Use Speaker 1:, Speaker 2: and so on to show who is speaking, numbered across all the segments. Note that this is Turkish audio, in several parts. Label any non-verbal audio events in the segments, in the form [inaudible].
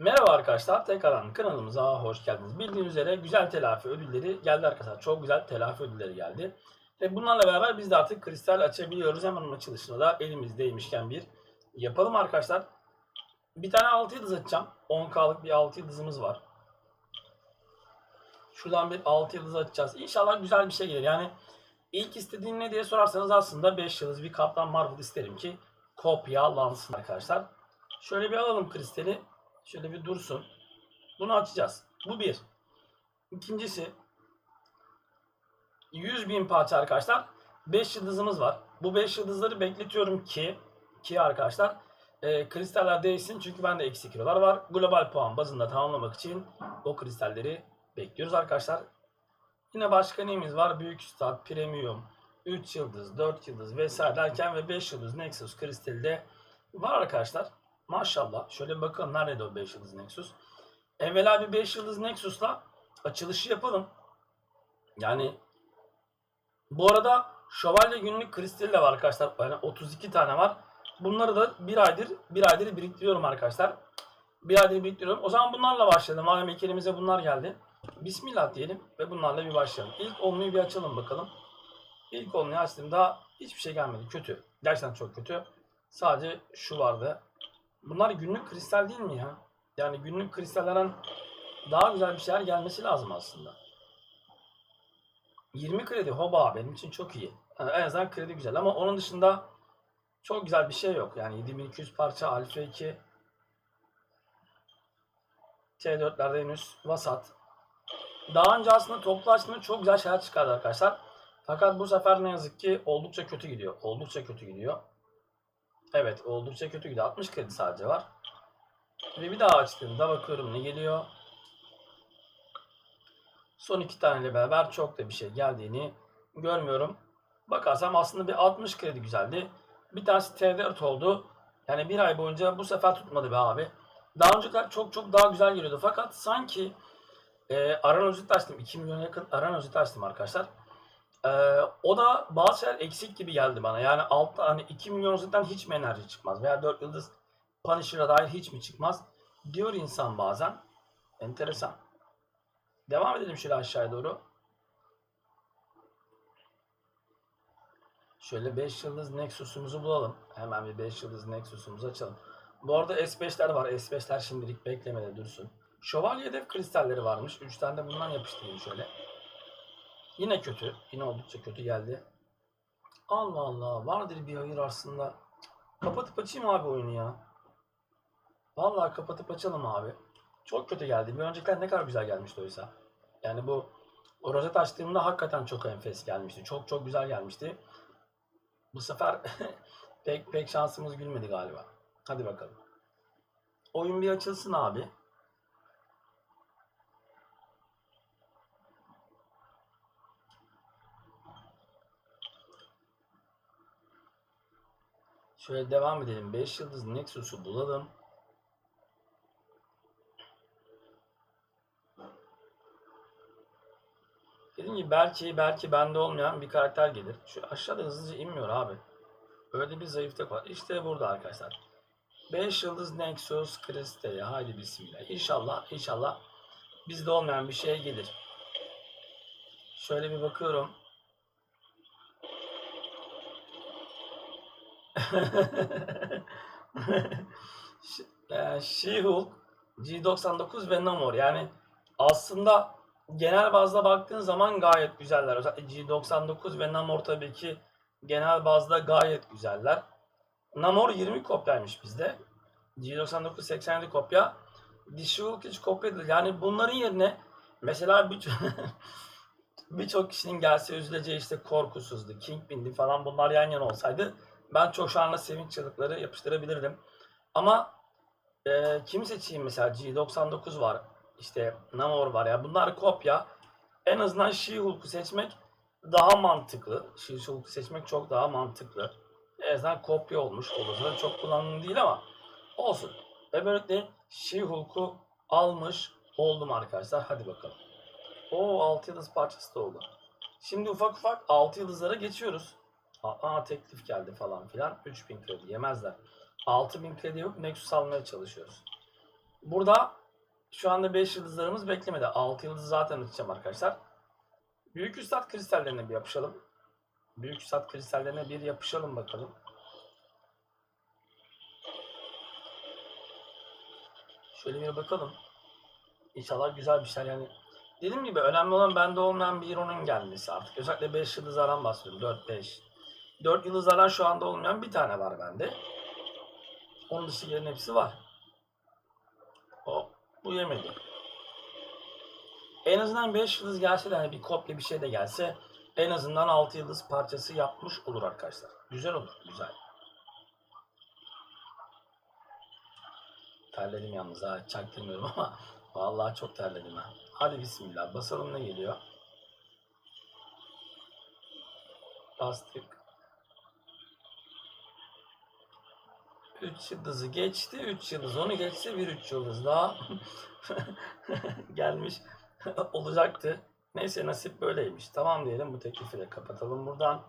Speaker 1: Merhaba arkadaşlar, tekrardan kanalımıza hoş geldiniz. Bildiğiniz üzere güzel telafi ödülleri geldi arkadaşlar. Çok güzel telafi ödülleri geldi. Ve bunlarla beraber biz de artık kristal açabiliyoruz. Hemen onun açılışını da elimizdeymişken bir yapalım arkadaşlar. Bir tane 6 yıldız açacağım. 10K'lık bir 6 yıldızımız var. Şuradan bir 6 yıldız açacağız. İnşallah güzel bir şey gelir. Yani ilk istediğin ne diye sorarsanız aslında 5 yıldız bir Kaptan Marvel isterim ki kopyalansın arkadaşlar. Şöyle bir alalım kristali. Şöyle bir dursun. Bunu açacağız. Bu bir. İkincisi 100 bin parça arkadaşlar. 5 yıldızımız var. Bu 5 yıldızları bekletiyorum ki ki arkadaşlar e, kristaller değişsin çünkü bende eksi kilolar var. Global puan bazında tamamlamak için o kristalleri bekliyoruz arkadaşlar. Yine başka neyimiz var? Büyük Üstad, Premium, 3 yıldız, 4 yıldız vesaire derken ve 5 yıldız Nexus kristali de var arkadaşlar. Maşallah. Şöyle bir bakalım nerede o 5 yıldız Nexus. Evvela bir 5 yıldız Nexus'la açılışı yapalım. Yani bu arada şövalye günlük kristali de var arkadaşlar. Yani 32 tane var. Bunları da bir aydır bir aydır biriktiriyorum arkadaşlar. Bir aydır biriktiriyorum. O zaman bunlarla başlayalım. Madem ilk elimize bunlar geldi. Bismillah diyelim ve bunlarla bir başlayalım. İlk onluyu bir açalım bakalım. İlk onluyu açtığımda hiçbir şey gelmedi. Kötü. Gerçekten çok kötü. Sadece şu vardı. Bunlar günlük kristal değil mi ya? Yani günlük kristallerden daha güzel bir şeyler gelmesi lazım aslında. 20 kredi hoba benim için çok iyi. Yani en azından kredi güzel ama onun dışında çok güzel bir şey yok. Yani 7200 parça alfa 2 T4'lerde henüz vasat. Daha önce aslında toplu açtığımda çok güzel şeyler çıkardı arkadaşlar. Fakat bu sefer ne yazık ki oldukça kötü gidiyor. Oldukça kötü gidiyor. Evet oldukça kötü gidiyor. 60 kredi sadece var. Ve bir daha açtığımda bakıyorum ne geliyor. Son iki taneyle beraber çok da bir şey geldiğini görmüyorum. Bakarsam aslında bir 60 kredi güzeldi. Bir tanesi T4 oldu. Yani bir ay boyunca bu sefer tutmadı be abi. Daha önce çok çok daha güzel geliyordu. Fakat sanki e, Aran özet açtım. 2 milyon yakın Aran özet açtım arkadaşlar. E, o da bazı şeyler eksik gibi geldi bana. Yani altta hani 2 milyon özetten hiç mi enerji çıkmaz? Veya 4 yıldız Punisher'a dair hiç mi çıkmaz? Diyor insan bazen. Enteresan. Devam edelim şöyle aşağıya doğru. Şöyle 5 yıldız Nexus'umuzu bulalım. Hemen bir 5 yıldız Nexus'umuzu açalım. Bu arada S5'ler var. S5'ler şimdilik beklemede dursun. Şövalye hedef kristalleri varmış. 3 tane de bundan yapıştırayım şöyle. Yine kötü. Yine oldukça kötü geldi. Allah Allah. Vardır bir hayır aslında. Kapatıp açayım abi oyunu ya. Vallahi kapatıp açalım abi. Çok kötü geldi. Bir öncekiler ne kadar güzel gelmişti oysa. Yani bu o rozet açtığımda hakikaten çok enfes gelmişti. Çok çok güzel gelmişti. Bu sefer [laughs] pek pek şansımız gülmedi galiba. Hadi bakalım. Oyun bir açılsın abi. Şöyle devam edelim. 5 yıldız Nexus'u bulalım. Dediğim gibi belki belki bende olmayan bir karakter gelir. Şu aşağıda hızlıca inmiyor abi. Öyle bir zayıflık var. İşte burada arkadaşlar. 5 yıldız Nexus Kristali. Haydi bismillah. İnşallah inşallah bizde olmayan bir şey gelir. Şöyle bir bakıyorum. [laughs] She-Hulk, G99 ve Namor. Yani aslında genel bazda baktığın zaman gayet güzeller. Özellikle G99 ve Namor tabii ki genel bazda gayet güzeller. Namor 20 kopyaymış bizde. G99 87 kopya. Dişi Hulk hiç kopya değil. Yani bunların yerine mesela bir [laughs] birçok kişinin gelse üzüleceği işte korkusuzdu, Kingpin'di falan bunlar yan yana olsaydı ben çok şu anda sevinç çığlıkları yapıştırabilirdim. Ama e, kimi seçeyim mesela G99 var, işte Namor var ya bunlar kopya. En azından She-Hulk'u seçmek daha mantıklı. She-Hulk'u seçmek çok daha mantıklı. En azından kopya olmuş olursa çok kullanımlı değil ama olsun. Ve böylelikle She-Hulk'u almış oldum arkadaşlar. Hadi bakalım. O 6 yıldız parçası da oldu. Şimdi ufak ufak 6 yıldızlara geçiyoruz. Aa teklif geldi falan filan. 3000 kredi yemezler. 6000 kredi yok. Nexus almaya çalışıyoruz. Burada şu anda 5 yıldızlarımız beklemedi. 6 yıldız zaten açacağım arkadaşlar. Büyük Üstad kristallerine bir yapışalım. Büyük Üstad kristallerine bir yapışalım bakalım. Şöyle bir bakalım. İnşallah güzel bir şeyler yani. Dediğim gibi önemli olan bende olmayan bir Hero'nun gelmesi artık. Özellikle 5 yıldızlardan bahsediyorum. 4-5. 4 yıldızlardan şu anda olmayan bir tane var bende. Onun dışındakilerin hepsi var. O bu yemedi. En azından 5 yıldız gelse de hani bir kopya bir şey de gelse en azından 6 yıldız parçası yapmış olur arkadaşlar. Güzel olur. Güzel. Terledim yalnız ha. Çaktırmıyorum ama [laughs] vallahi çok terledim ha. Hadi bismillah. Basalım ne geliyor? Bastık. 3 yıldızı geçti. 3 yıldız onu geçse bir 3 yıldız daha [laughs] gelmiş [laughs] olacaktı. Neyse nasip böyleymiş. Tamam diyelim bu teklifi de kapatalım buradan.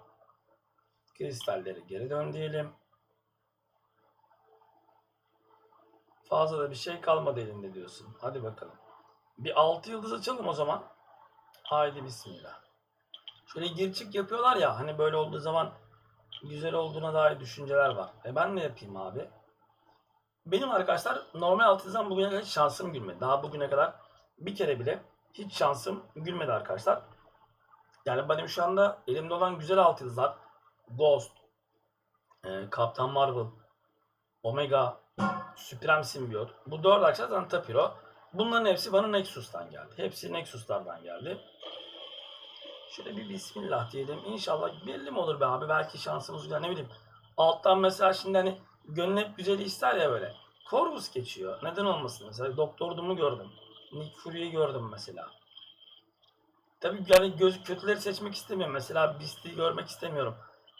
Speaker 1: Kristalleri geri dön diyelim. Fazla da bir şey kalmadı elinde diyorsun. Hadi bakalım. Bir 6 yıldız açalım o zaman. Haydi bismillah. Şöyle gir çık yapıyorlar ya hani böyle olduğu zaman güzel olduğuna dair düşünceler var. E ben ne yapayım abi? Benim arkadaşlar normal altınızdan bugüne kadar hiç şansım gülmedi. Daha bugüne kadar bir kere bile hiç şansım gülmedi arkadaşlar. Yani benim şu anda elimde olan güzel alt yıldızlar Ghost, e, Kaptan Marvel, Omega, Supreme Symbiote. Bu dört arkadaşlar Hero. Bunların hepsi bana Nexus'tan geldi. Hepsi Nexus'lardan geldi. Şöyle bir bismillah diyelim. İnşallah belli mi olur be abi? Belki şansımız güzel ne bileyim. Alttan mesela şimdi hani gönül hep güzeli ister ya böyle. Corvus geçiyor. Neden olmasın? Mesela Doktor Doom'u gördüm. Nick Fury'yi gördüm mesela. Tabii yani göz kötüleri seçmek istemiyorum. Mesela Beast'i görmek istemiyorum.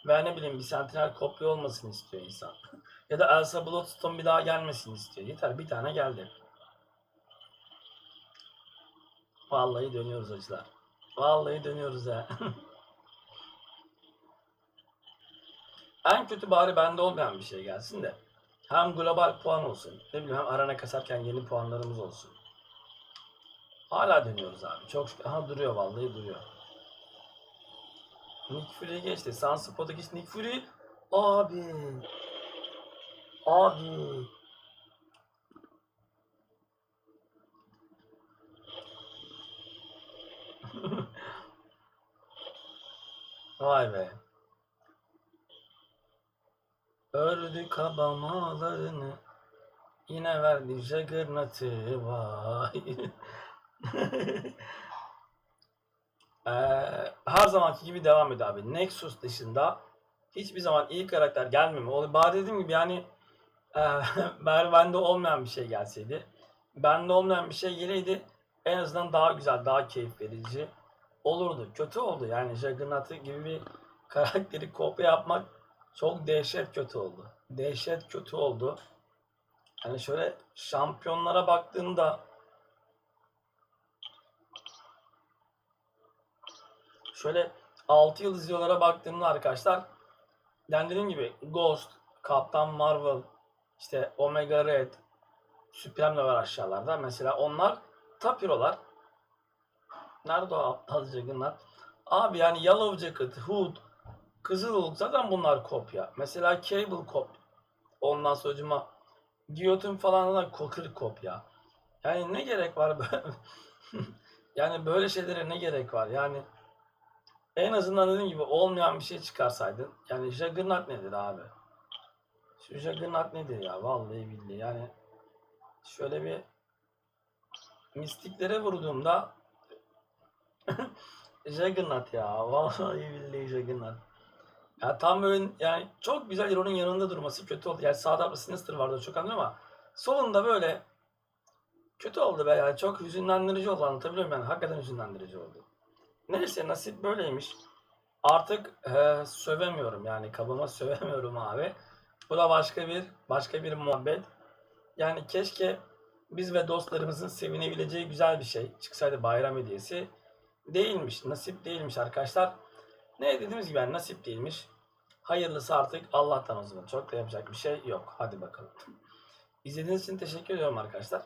Speaker 1: Veya ne bileyim bir Sentinel kopya olmasını istiyor insan. [laughs] ya da Elsa Bloodstone bir daha gelmesini istiyor. Yeter bir tane geldi. Vallahi dönüyoruz acılar. Vallahi dönüyoruz ha. [laughs] en kötü bari bende olmayan bir şey gelsin de. Hem global puan olsun. Ne bileyim hem arana kasarken yeni puanlarımız olsun. Hala dönüyoruz abi. Çok şükür. Aha duruyor vallahi duruyor. Nick Fury geçti. Sunspot'a geçti. Nick Fury. Abi. Abi. Vay be. Ördü kabamalarını Yine verdi Juggernaut'ı vay. Eee, [laughs] her zamanki gibi devam ediyor abi. Nexus dışında hiçbir zaman iyi karakter gelmeme. Bari dediğim gibi yani eee [laughs] bari bende olmayan bir şey gelseydi. Bende olmayan bir şey geleydi en azından daha güzel, daha keyif verici olurdu. Kötü oldu yani Juggernaut gibi bir karakteri kopya yapmak çok dehşet kötü oldu. Dehşet kötü oldu. Hani şöyle şampiyonlara baktığında şöyle 6 yıldız yollara baktığımda arkadaşlar yani dediğim gibi Ghost, Kaptan Marvel, işte Omega Red, Supreme de var aşağılarda. Mesela onlar top hero'lar. Nerede o aptal Juggernaut? Abi yani Yellow Jacket, Hood, Kızıl zaten bunlar kopya. Mesela Cable kop. Ondan sonra Guillotine falan da kokır kopya. Yani ne gerek var böyle? [laughs] yani böyle şeylere ne gerek var? Yani en azından dediğim gibi olmayan bir şey çıkarsaydın. Yani Juggernaut nedir abi? Şu Juggernaut nedir ya? Vallahi billahi yani şöyle bir mistiklere vurduğumda [laughs] Juggernaut ya. Vallahi billahi Juggernaut. Ya tam böyle yani çok güzel Hero'nun yanında durması kötü oldu. Yani sağda bir Sinister vardı çok anlıyorum ama solunda böyle kötü oldu be yani çok hüzünlendirici oldu anlatabiliyor muyum? Yani hakikaten hüzünlendirici oldu. Neyse nasip böyleymiş. Artık e, sövemiyorum yani kabıma [laughs] sövemiyorum abi. Bu da başka bir başka bir muhabbet. Yani keşke biz ve dostlarımızın sevinebileceği güzel bir şey çıksaydı bayram hediyesi. Değilmiş, nasip değilmiş arkadaşlar. Ne dediğimiz gibi yani nasip değilmiş. Hayırlısı artık Allah'tan o zaman. Çok da yapacak bir şey yok. Hadi bakalım. İzlediğiniz için teşekkür ediyorum arkadaşlar.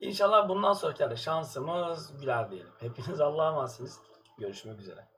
Speaker 1: İnşallah bundan sonraki şansımız güler diyelim. Hepiniz Allah'a emanetsiniz. Görüşmek üzere.